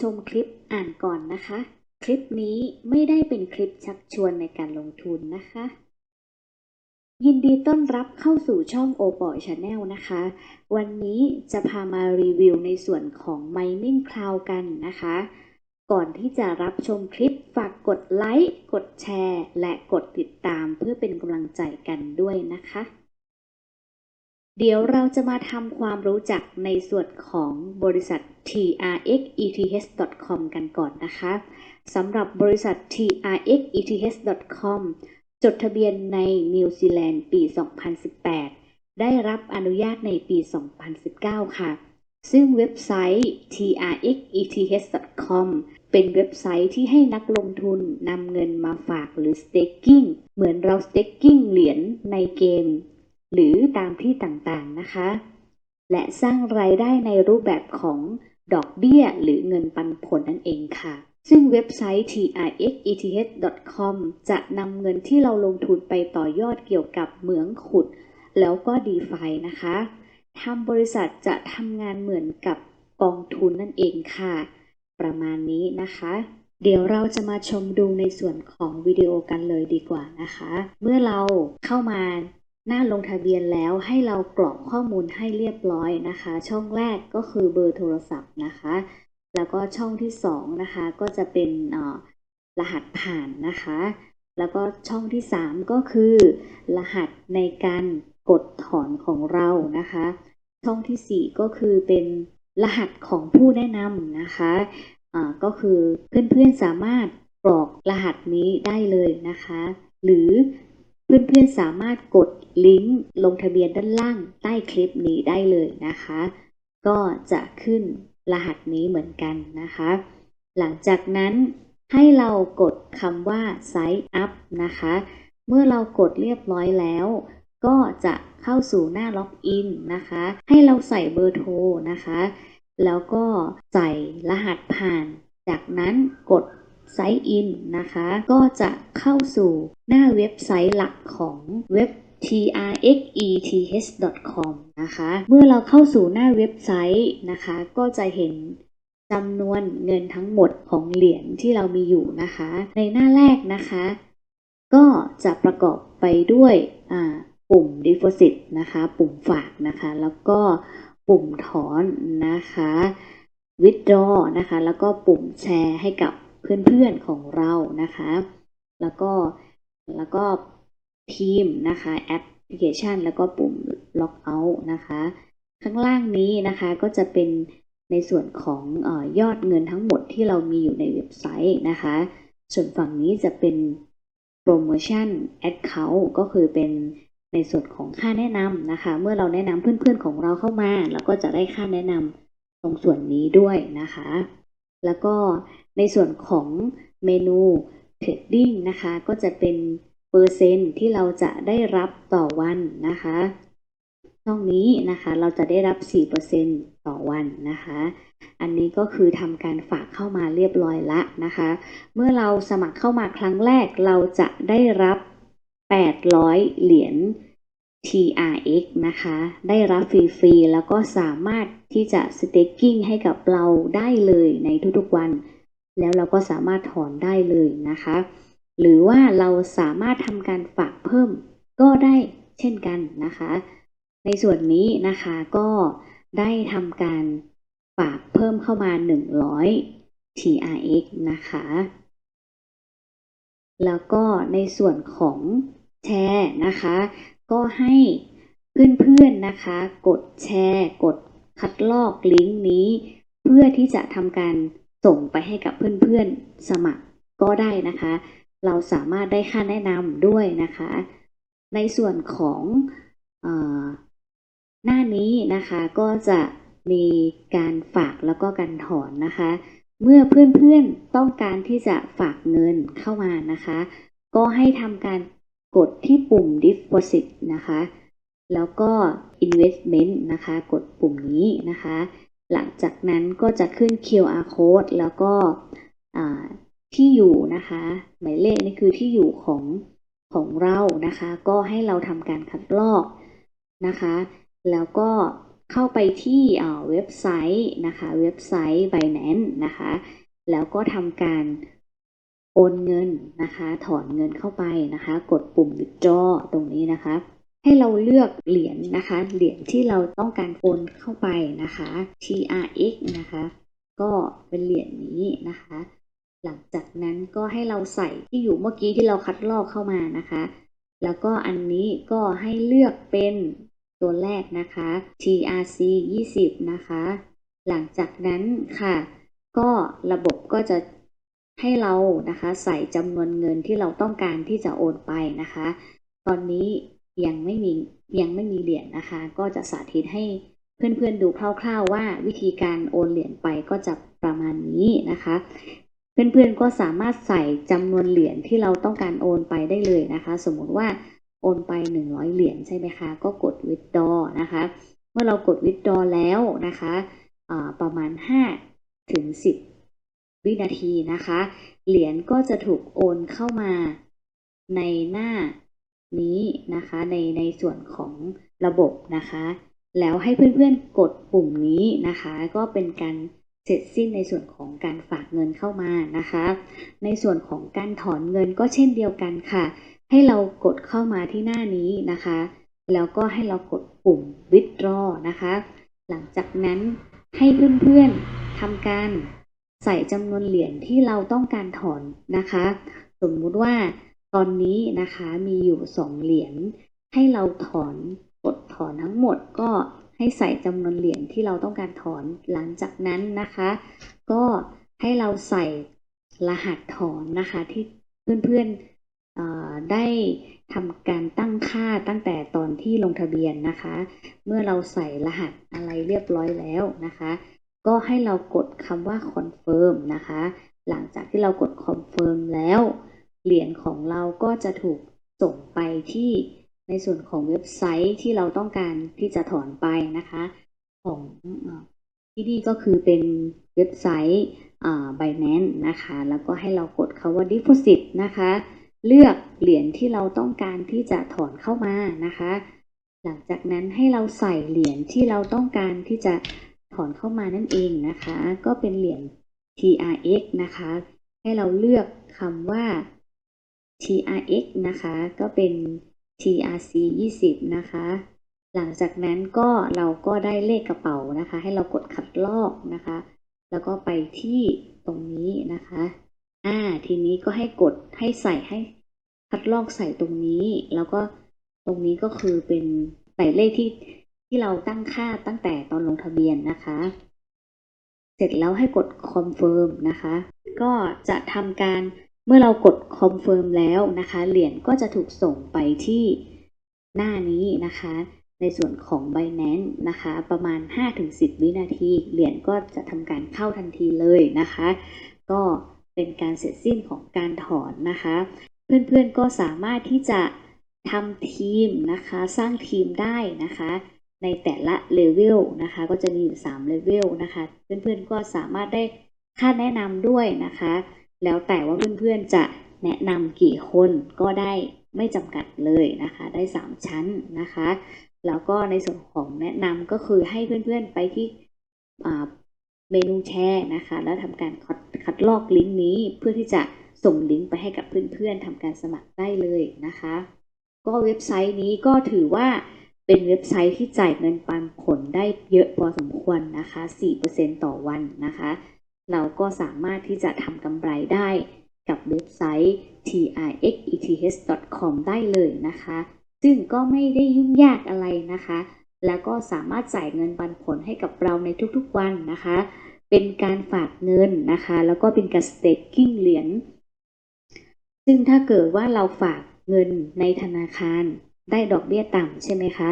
ชมคลิปอ่านก่อนนะคะ คลิปนี้ไม่ได้เป็นคลิปชักชวนในการลงทุนนะคะ ยินดีต้อนรับเข้าสู่ช่องโอปอ Channel นะคะ วันนี้จะพามารีวิวในส่วนของ Mining Cloud กันนะคะ ก่อนที่จะรับชมคลิปฝากกดไลค์ กดแชร์ และกดติดตามเพื่อเป็นกำลังใจกันด้วยนะคะ เดี๋ยวเราจะมาทำความรู้จักในส่วนของบริษัท trxeth.com กันก่อนนะคะสำหรับบริษัท trxeth.com จดทะเบียนในนิวซีแลนด์ปี 2018 ได้รับอนุญาตในปี 2019 ค่ะ ซึ่งเว็บไซต์ trxeth.com เป็นเว็บไซต์ที่ให้นักลงทุนนำเงินมาฝากหรือ staking เหมือนเรา staking เหรียญในเกม หรือตามที่ต่างๆนะคะ และสร้างรายได้ในรูปแบบของดอกเบี้ยหรือเงินปันผลนั่นเองค่ะ ซึ่งเว็บไซต์ trxeth.com จะนำเงินที่เราลงทุนไปต่อยอดเกี่ยวกับเหมืองขุด แล้วก็ DeFi นะคะทำบริษัทจะทำงานเหมือนกับกองทุนนั่นเองค่ะ ประมาณนี้นะคะ เดี๋ยวเราจะมาชมดูในส่วนของวิดีโอกันเลยดีกว่านะคะ เมื่อเราเข้ามา หน้าลงทะเบียนแล้วให้เรากรอกข้อมูลให้เรียบร้อยนะคะ ช่องแรกก็คือเบอร์โทรศัพท์นะคะ แล้วก็ช่องที่2นะคะก็จะเป็นรหัสผ่านนะคะ แล้วก็ช่องที่ 3 ก็คือ รหัสในการกดถอนของเรานะคะ ช่องที่ 4 ก็คือเป็นรหัสของผู้แนะนำนะคะะก็คือเพื่อนๆสามารถกรอกรหัสนี้ได้เลยนะคะ หรือ เพื่อนๆสามารถกดลิงก์ลงทะเบียนด้านล่างใต้คลิปนี้ได้เลยนะคะ ก็จะขึ้นรหัสนี้เหมือนกันนะคะ หลังจากนั้นให้เรากดคำว่า Sign Up นะคะ เมื่อเรากดเรียบร้อยแล้ว ก็จะเข้าสู่หน้าล็อกอินนะคะ ให้เราใส่เบอร์โทรนะคะ แล้วก็ใส่รหัสผ่าน จากนั้นกด Sign In นะคะ ก็จะเข้าสู่หน้าเว็บไซต์หลักของเว็บ trxeth.com นะคะ เมื่อเราเข้าสู่หน้าเว็บไซต์นะคะ ก็จะเห็นจำนวนเงินทั้งหมดของเหรียญที่เรามีอยู่นะคะ ในหน้าแรกนะคะ ก็จะประกอบไปด้วยปุ่ม deposit นะคะ ปุ่มฝากนะคะ แล้วก็ปุ่มถอนนะคะ withdraw นะคะ แล้วก็ปุ่มแชร์ให้กับ เพื่อนๆของเรานะคะ แล้วก็แล้วก็ทีมนะคะแอปพลิเคชัน แล้วก็ปุ่ม Log Out นะคะ ข้างล่างนี้นะคะก็จะเป็นในส่วนของอยอดเงินทั้งหมดที่เรามีอยู่ในเว็บไซต์นะคะ ส่วนฝั่งนี้จะเป็นโปรโมชั่น Account ก็คือเป็นในส่วนของค่าแนะนำนะคะ เมื่อเราแนะนำเพื่อนๆของเราเข้ามา เราก็จะได้ค่าแนะนำตรงส่วนนี้ด้วยนะคะ แล้วก็ในส่วนของเมนู Trading นะคะ ก็จะเป็นเปอร์เซ็นต์ที่เราจะได้รับต่อวันนะคะ ช่องนี้นะคะเราจะได้รับ 4%ต่อวันนะคะ อันนี้ก็คือทำการฝากเข้ามาเรียบร้อยละนะคะ เมื่อเราสมัครเข้ามาครั้งแรกเราจะได้รับ 800 เหรียญ TRX นะคะ ได้รับฟรีๆ แล้วก็สามารถที่จะ staking ให้กับเราได้เลยในทุกๆวัน แล้วเราก็สามารถถอนได้เลยนะคะ หรือว่าเราสามารถทำการฝากเพิ่มก็ได้เช่นกันนะคะ ในส่วนนี้นะคะก็ได้ทำการฝากเพิ่มเข้ามา 100 TRX นะคะ แล้วก็ในส่วนของแชร์นะคะ ก็ให้เพื่อนๆนะคะ กดแชร์ กดคัดลอกลิงก์นี้ เพื่อที่จะทำการส่งไปให้กับเพื่อนๆสมัครก็ได้นะคะ เราสามารถได้ค่าแนะนำด้วยนะคะ ในส่วนของอหน้านี้นะคะก็จะมีการฝากแล้วก็การถอนนะคะ เมื่อเพื่อนๆต้องการที่จะฝากเงินเข้ามานะคะ ก็ให้ทำการ กดที่ปุ่ม deposit นะคะ แล้วก็ investment นะคะ กดปุ่มนี้นะคะ หลังจากนั้นก็จะขึ้น QR code แล้วก็ที่อยู่นะคะหมายเลขนี่คือที่อยู่ของของเรานะคะ ก็ให้เราทำการคัดลอกนะคะ แล้วก็เข้าไปที่เอ่อเว็บไซต์นะคะ เว็บไซต์ Binance นะคะ แล้วก็ทำการ โอนเงินนะคะ ถอนเงินเข้าไปนะคะ กดปุ่ม withdraw ตรงนี้นะคะ ให้เราเลือกเหรียญนะคะ เหรียญที่เราต้องการโอนเข้าไปนะคะ TRX นะคะ ก็เป็นเหรียญนี้นะคะ หลังจากนั้นก็ให้เราใส่ที่อยู่เมื่อกี้ที่เราคัดลอกเข้ามานะคะ แล้วก็อันนี้ก็ให้เลือกเป็นตัวแรกนะคะ TRC 20 นะคะ หลังจากนั้นค่ะ ก็ระบบก็จะ ให้เรานะคะใส่จำนวนเงินที่เราต้องการที่จะโอนไปนะคะ ตอนนี้ยังไม่มียังไม่มีเหรียญนะคะ ก็จะสาธิตให้เพื่อนๆดูคร่าวๆว่าวิธีการโอนเหรียญไปก็จะประมาณนี้นะคะ เพื่อนๆก็สามารถใส่จำนวนเหรียญที่เราต้องการโอนไปได้เลยนะคะ สมมติว่าโอนไป 100 เหรียญใช่ไหมคะ ก็กด withdraw นะคะ เมื่อเรากด withdraw แล้วนะคะประมาณ5ถึง10 วินาทีนะคะ เหรียญก็จะถูกโอนเข้ามาในหน้านี้นะคะในในส่วนของระบบนะคะ แล้วให้เพื่อนๆกดปุ่มนี้นะคะ ก็เป็นการเสร็จสิ้นในส่วนของการฝากเงินเข้ามานะคะ ในส่วนของการถอนเงินก็เช่นเดียวกันค่ะ ให้เรากดเข้ามาที่หน้านี้นะคะ แล้วก็ให้เรากดปุ่ม withdraw นะคะ หลังจากนั้นให้เพื่อนๆทำการ ใส่จำนวนเหรียญที่เราต้องการถอนนะคะ สมมุติว่าตอนนี้นะคะมีอยู่2เหรียญให้เราถอนกดถอนทั้งหมดก็ให้ใส่จำนวนเหรียญที่เราต้องการถอนหลังจากนั้นนะคะ ก็ให้เราใส่รหัสถอนนะคะที่เพื่อนๆได้ทำการตั้งค่าตั้งแต่ตอนที่ลงทะเบียนนะคะ เมื่อเราใส่รหัสอะไรเรียบร้อยแล้วนะคะ ก็ให้เรากดคำว่า confirm นะคะ หลังจากที่เรากด confirm แล้ว เหรียญของเราก็จะถูกส่งไปที่ในส่วนของเว็บไซต์ที่เราต้องการที่จะถอนไปนะคะ ของที่นี่ก็คือเป็นเว็บไซต์อ่า Binance นะคะ แล้วก็ให้เรากดคาว่า deposit นะคะ เลือกเหรียญที่เราต้องการที่จะถอนเข้ามานะคะ หลังจากนั้นให้เราใส่เหรียญที่เราต้องการที่จะ ถอนเข้ามานั่นเองนะคะ ก็เป็นเหรียญ TRX นะคะ ให้เราเลือกคำว่า TRX นะคะ ก็เป็น TRC 20 นะคะ หลังจากนั้นก็เราก็ได้เลขกระเป๋านะคะ ให้เรากดคัดลอกนะคะ แล้วก็ไปที่ตรงนี้นะคะ อ่า ทีนี้ก็ให้กดให้ใส่ให้คัดลอกใส่ตรงนี้ แล้วก็ตรงนี้ก็คือเป็นใส่เลขที่ ที่เราตั้งค่าตั้งแต่ตอนลงทะเบียนนะคะ เสร็จแล้วให้กด confirm นะคะ ก็จะทำการเมื่อเรากด confirm แล้วนะคะ เหรียญก็จะถูกส่งไปที่หน้านี้นะคะ ในส่วนของ Binance นะคะ ประมาณ 5-10 วินาที เหรียญก็จะทำการเข้าทันทีเลยนะคะ ก็เป็นการเสร็จสิ้นของการถอนนะคะ เพื่อนๆก็สามารถที่จะทำทีมนะคะ สร้างทีมได้นะคะ ในแต่ละเลเวลนะคะ ก็จะมีอยู่3เลเวลนะคะ เพื่อนๆก็สามารถได้ค่าแนะนำด้วยนะคะ แล้วแต่ว่าเพื่อนๆจะแนะนำกี่คนก็ได้ไม่จำกัดเลยนะคะ ได้ 3 ชั้นนะคะ แล้วก็ในส่วนของแนะนำก็คือให้เพื่อนๆไปที่เมนูแชร์นะคะ แล้วทำการคัดคัดลอกลิงก์นี้เพื่อที่จะส่งลิงก์ไปให้กับเพื่อนๆทำการสมัครได้เลยนะคะ ก็เว็บไซต์นี้ก็ถือว่า เป็นเว็บไซต์ที่จ่ายเงินปันผลได้เยอะพอสมควรนะคะ 4%ต่อวันนะคะ เราก็สามารถที่จะทำกำไรได้กับเว็บไซต์ trxeth.com ได้เลยนะคะ ซึ่งก็ไม่ได้ยุ่งยากอะไรนะคะ แล้วก็สามารถจ่ายเงินปันผลให้กับเราในทุกๆวันนะคะ เป็นการฝากเงินนะคะ แล้วก็เป็นการ staking เหรียญ ซึ่งถ้าเกิดว่าเราฝากเงินในธนาคาร ได้ดอกเบี้ยต่ำใช่ไหมคะ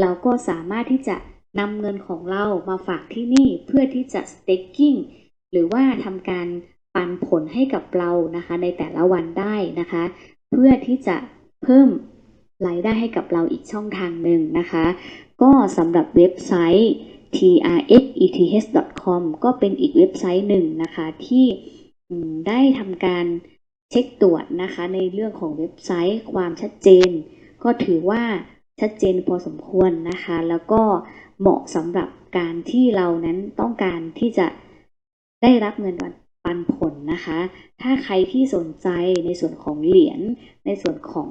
เราก็สามารถที่จะนำเงินของเรามาฝากที่นี่เพื่อที่จะ staking หรือว่าทำการปันผลให้กับเรานะคะ ในแต่ละวันได้นะคะ เพื่อที่จะเพิ่มรายได้ให้กับเราอีกช่องทางหนึ่งนะคะ ก็สำหรับเว็บไซต์ trxeth.com ก็เป็นอีกเว็บไซต์หนึ่งนะคะที่ได้ทำการเช็คตรวจนะคะ ในเรื่องของเว็บไซต์ความชัดเจน ก็ถือว่าชัดเจนพอสมควรนะคะ แล้วก็เหมาะสำหรับการที่เรานั้นต้องการที่จะได้รับเงินปันผลนะคะ ถ้าใครที่สนใจในส่วนของเหรียญในส่วนของ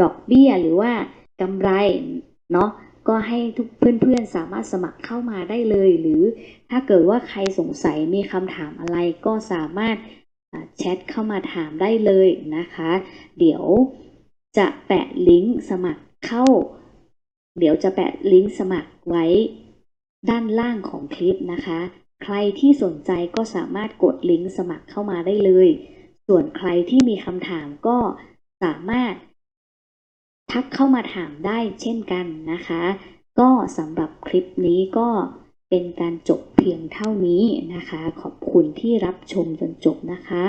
ดอกเบี้ยหรือว่ากำไรเนาะก็ให้ทุกเพื่อนๆสามารถสมัครเข้ามาได้เลย หรือถ้าเกิดว่าใครสงสัยมีคำถามอะไรก็สามารถแชทเข้ามาถามได้เลยนะคะ เดี๋ยว จะแปะลิงก์สมัครเข้า เดี๋ยวจะแปะลิงก์สมัครไว้ด้านล่างของคลิปนะคะ ใครที่สนใจก็สามารถกดลิงก์สมัครเข้ามาได้เลย ส่วนใครที่มีคำถามก็สามารถ ทักเข้ามาถามได้เช่นกันนะคะ ก็สำหรับคลิปนี้ก็เป็นการจบเพียงเท่านี้นะคะ ขอบคุณที่รับชมจนจบนะคะ